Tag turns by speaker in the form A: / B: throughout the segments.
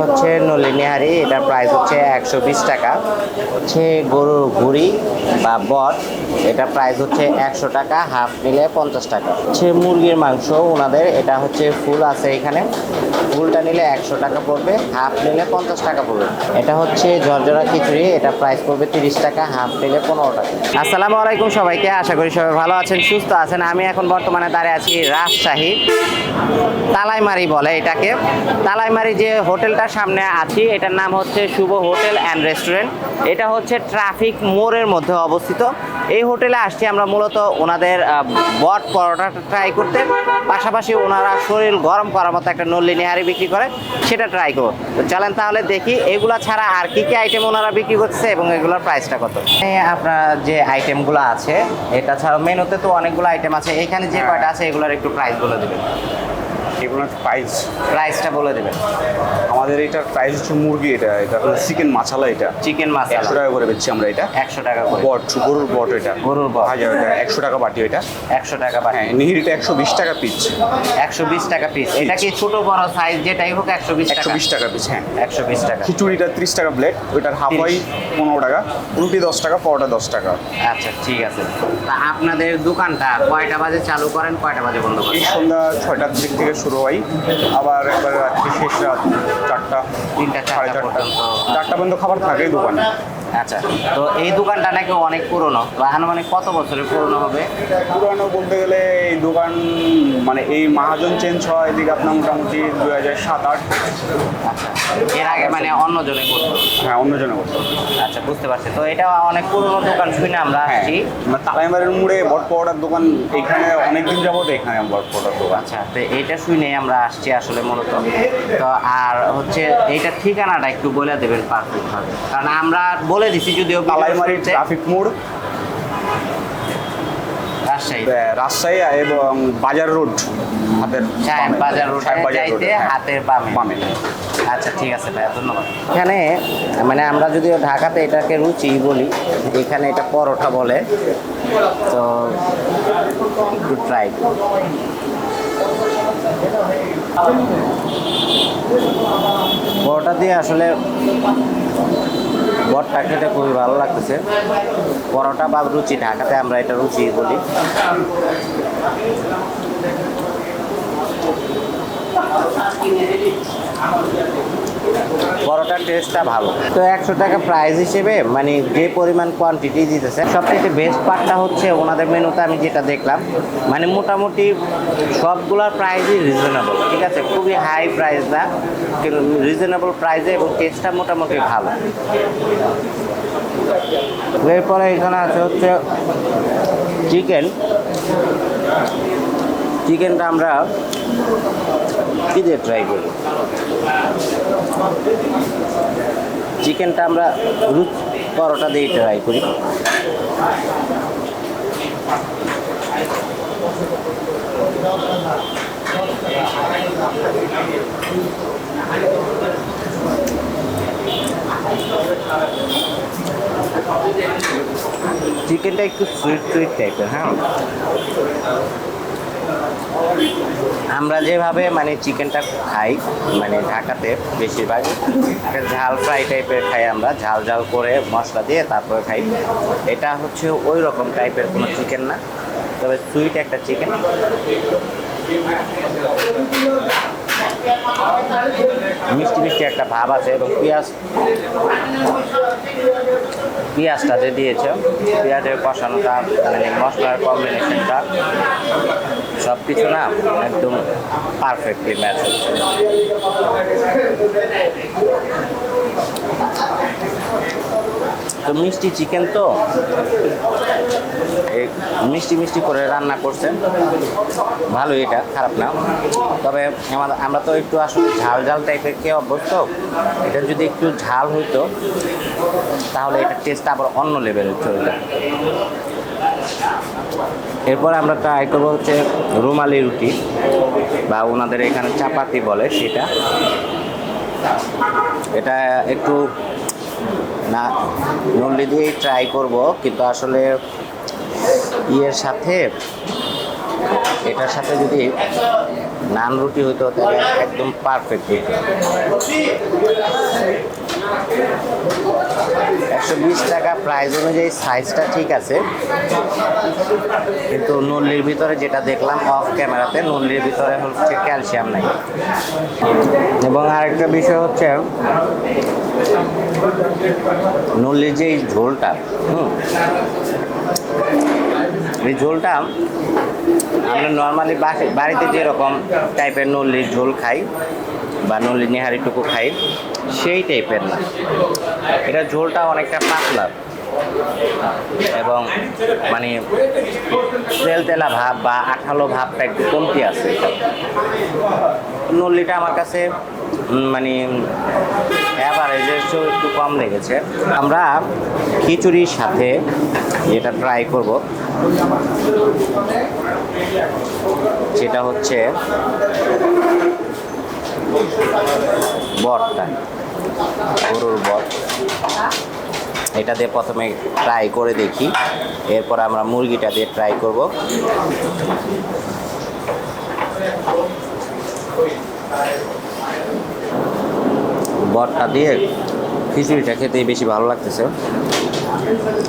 A: হচ্ছে নলিনীহারি, এটার প্রাইস হচ্ছে একশো বিশ টাকা। হচ্ছে গরুর ঘুড়ি বা বট এটা প্রাইস হচ্ছে একশো টাকা হাফ নিলে পঞ্চাশ টাকা। হচ্ছে মুরগির মাংস ওনাদের, এটা হচ্ছে ফুল আছে এখানে। ফুলটা নিলে একশো টাকা পড়বে হাফ নিলে পঞ্চাশ টাকা পড়বে। এটা হচ্ছে ঝরঝরা খিচুড়ি, এটা প্রাইস পড়বে তিরিশ টাকা হাফ নিলে পনেরো টাকা। আসসালামু আলাইকুম সবাইকে, আশা করি সবাই ভালো আছেন, সুস্থ আছেন। আমি এখন বর্তমানে দাঁড়িয়ে আছি রাজশাহী। তালাইমারি বলে এটাকে। তালাইমারি যে হোটেলটার সামনে আছি। এটার নাম হচ্ছে শুভ হোটেল অ্যান্ড রেস্টুরেন্ট। এটা হচ্ছে ট্রাফিক মোড়ের মধ্যে অবস্থিত। এই হোটেলে আসছি আমরা মূলত ওনাদের বট পরোটাটা ট্রাই করতে। পাশাপাশি ওনারা শরীর গরম করার মতো একটা নল্লি নেহারি বিক্রি করে, সেটা ট্রাই করব। তো চলেন তাহলে দেখি, এগুলা ছাড়া আর কি কি আইটেম ওনারা বিক্রি করছে এবং এগুলোর প্রাইসটা কত? আপনার যে আইটেমগুলো আছে, এটা ছাড়া মেনুতে তো অনেকগুলো আইটেম আছে। এখানে যে কয়টা আছে, এগুলোর একটু প্রাইস বলে দেবেন।
B: এগুলোর প্রাইস
A: প্রাইসটা বলে দেবেন।
B: আমাদের এটার প্রাইস হচ্ছে মুরগি এটা এটা হলো চিকেন মাছালা এটা।
A: চিকেন
B: একশো
A: মাসালা
B: টাকা করে বেচছি আমরা এটা।
A: একশো টাকা করে।
B: বট গরুর বট এটা।
A: গরুর বট।
B: হাজার এটা একশো টাকা বাটি এটা।
A: একশো টাকা বাটি।
B: হ্যাঁ নিহিরিটা একশো বিশ টাকা পিস
A: একশো বিশ টাকা পিস এটা কি ছোট বড় সাইজ যেটাই হোক একশো বিশ
B: একশো
A: টাকা
B: বিশ টাকা পিস হ্যাঁ।
A: একশো বিশ টাকা।
B: খিচুড়িটা ত্রিশ টাকা প্লেট ওইটার হাফ হয় পনেরো টাকা রুটি দশ টাকা পরোটা দশ টাকা।
A: আচ্ছা ঠিক আছে। তা আপনাদের দোকানটা কয়টা বাজে চালু করেন কয়টা বাজে বন্ধ করেন?
B: সন্ধ্যা ছয়টার দিক থেকে শুরু হয় আবার একবার রাত্রি শেষ রাত চারটা
A: তিনটা,
B: সাড়ে চারটা।
A: পর্যন্ত।
B: চারটা পর্যন্ত খাবার থাকে দোকানে।
A: আচ্ছা তো এই দোকানটা নাকি অনেক পুরনো বা আনুমানিক কত বছরের পুরনো হবে?
B: পুরানো বলতে গেলে এই দোকান মানে এই মহাজন চেঞ্জ হয় এদিকে আপনার মোটামুটি দু হাজার সাত আট।
A: আচ্ছা এর আগে মানে অন্য জনে করতো?
B: হ্যাঁ অন্যজনে করতো।
A: আচ্ছা বুঝতে পারছি। তো এটা অনেক পুরনো দোকান শুনে আমরা
B: হ্যাঁ
A: আসছি।
B: তালাইমারের মোড়ে বট পাউডার দোকান এখানে অনেকদিন যাবত এখানে বট পাউডার দোকান।
A: আচ্ছা তো এইটা শুনে আমরা আসছি আসলে মূলত। তো আর হচ্ছে এইটার ঠিকানাটা একটু বলে দেবেন পারফেক্ট ভাবে কারণ আমরা বলে দিছি যদিও
B: তালাইমারি ট্রাফিক মোড়।
A: রাজশাহী।
B: রাজশাহী এবং বাজার রোড হাতের
A: সাহেব বাজার রোডে যাইতে
B: রোডে, হ্যাঁ।
A: হাতের বামে।
B: বামে।
A: আচ্ছা ঠিক আছে ভাইয়া ধন্যবাদ। এখানে মানে আমরা যদি ঢাকাতে এটাকে রুচি বলি এখানে এটা পরোটা বলে। তো একটু ট্রাই পরোটা দিয়ে আসলে বটটা খেতে খুবই ভালো লাগতেছে। পরোটা বা রুচি ঢাকাতে আমরা এটা রুচি বলি। টেস্টটা ভালো। তো একশো টাকা প্রাইস হিসেবে মানে যে পরিমাণ কোয়ান্টিটি দিতেছে সবথেকে বেস্ট পার্টটা হচ্ছে ওনাদের মেনুতে আমি যেটা দেখলাম মানে মোটামুটি সবগুলোর প্রাইসই রিজনেবল ঠিক আছে? খুবই হাই প্রাইস না, কিন্তু রিজনেবল প্রাইসে এবং টেস্টটা মোটামুটি ভালো। এরপরে এখানে আছে হচ্ছে চিকেন চিকেনটা আমরা কী দিয়ে ট্রাই করি। চিকেনটা আমরা রুট পরোটা দিয়ে ট্রাই করি। চিকেনটা একটু সুইট সুইট টাইপের হ্যাঁ? আমরা যেভাবে মানে চিকেনটা খাই মানে ঢাকাতে বেশিরভাগ একটা ঝাল ফ্রাই টাইপের খাই আমরা, ঝাল ঝাল করে মশলা দিয়ে তারপরে খাই। এটা হচ্ছে ওই রকম টাইপের কোনো চিকেন না, তবে সুইট একটা চিকেন। মিষ্টি মিষ্টি একটা ভাব আছে এবং পেঁয়াজ, পেঁয়াজটা যে দিয়েছে, পেঁয়াজের কষানোটা মানে মশলার কম্বিনেশনটা সব কিছু না একদম পারফেক্টলি ম্যাচ হচ্ছে। তো মিষ্টি চিকেন তো? মিষ্টি মিষ্টি করে রান্না করছে। ভালো এটা, খারাপ না। তবে আমাদের আমরা তো একটু আসলে ঝাল ঝাল টাইপের কে অভ্যস্ত। এটা যদি একটু ঝাল হইতো, তাহলে এটা টেস্ট আবার অন্য লেভেলের চলে এরপর আমরা ট্রাই করব হচ্ছে রুমালি রুটি, বা ওনাদের এখানে চাপাতি বলে সেটা। এটা একটু না নল্লি দিয়েই ট্রাই করব, কিন্তু আসলে ইয়ের সাথে, এটার সাথে যদি নান রুটি হইতো, তাহলে একদম পারফেক্ট একশো বিশ টাকা প্রাইস অনুযায়ী সাইজটা ঠিক আছে। কিন্তু নল্লির ভিতরে যেটা দেখলাম অফ ক্যামেরাতে নল্লির ভিতরে হচ্ছে ক্যালসিয়াম নাই। এবং আরেকটা বিষয় হচ্ছে, নল্লির যে ঝোলটা, হুম, এই ঝোলটা আমরা নর্মালি বাড়িতে যেরকম টাইপের নুনলির ঝোল খাই বা নল্লির নেহারিটুকু খাই, সেই টাইপের না। এটা ঝোলটা অনেকটা পাতলা এবং মানে তেল তেলা ভাব বা আঠালো ভাবটা একটু কমতি আছে। নল্লিটা আমার কাছে মানে অ্যাভারেজের চেয়েও একটু কম লেগেছে। আমরা খিচুড়ির সাথে যেটা ট্রাই করব। সেটা হচ্ছে বটটা গরুর বট। এটা দিয়ে প্রথমে ট্রাই করে দেখি। এরপর আমরা মুরগিটা দিয়ে ট্রাই করব। বটটা দিয়ে খিচুড়িটা খেতে বেশি ভালো লাগতেছে।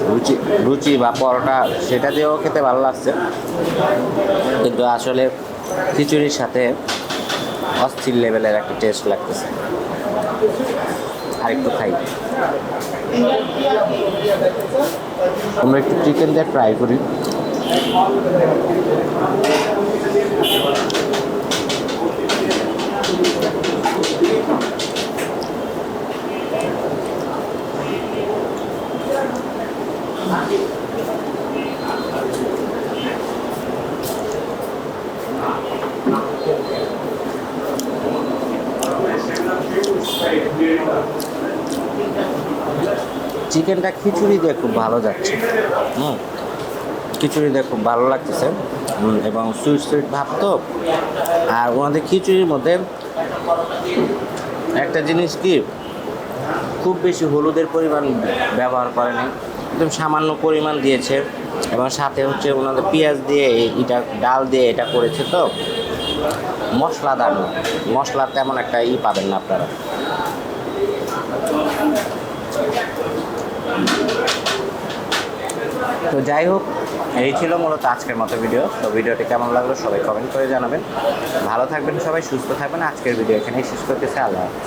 A: রুচি রুচি বা পরোটা সেটা দিয়েও খেতে ভালো লাগছে। কিন্তু আসলে খিচুড়ির সাথে অস্থির লেভেলের একটা টেস্ট লাগতেছে। আরেকটু খাই। আমরা একটু চিকেন দিয়ে ফ্রাই করি। চিকেনটা খিচুড়ি দিয়ে খুব ভালো যাচ্ছে। হুম, খিচুড়ি দিয়ে খুব ভালো লাগতেছে। এবং সুইট সুইট ভাব তো। আর ওনাদের খিচুড়ির মধ্যে একটা জিনিস কি, খুব বেশি হলুদের পরিমাণ ব্যবহার করেনি। একদম সামান্য পরিমাণ দিয়েছে। এবং সাথে হচ্ছে ওনাদের পেঁয়াজ দিয়ে এটা ডাল দিয়ে এটা করেছে তো। মশলাদার মশলা তেমন একটা ই পাবেন না আপনারা। তো যাই হোক, এই ছিল মূলত আজকের মতো ভিডিও। তো ভিডিওটি কেমন লাগল সবাই কমেন্ট করে জানাবেন। ভালো থাকবেন সবাই, সুস্থ থাকবেন। আজকের ভিডিও এখানেই শেষ করতেছে। আল্লাহ।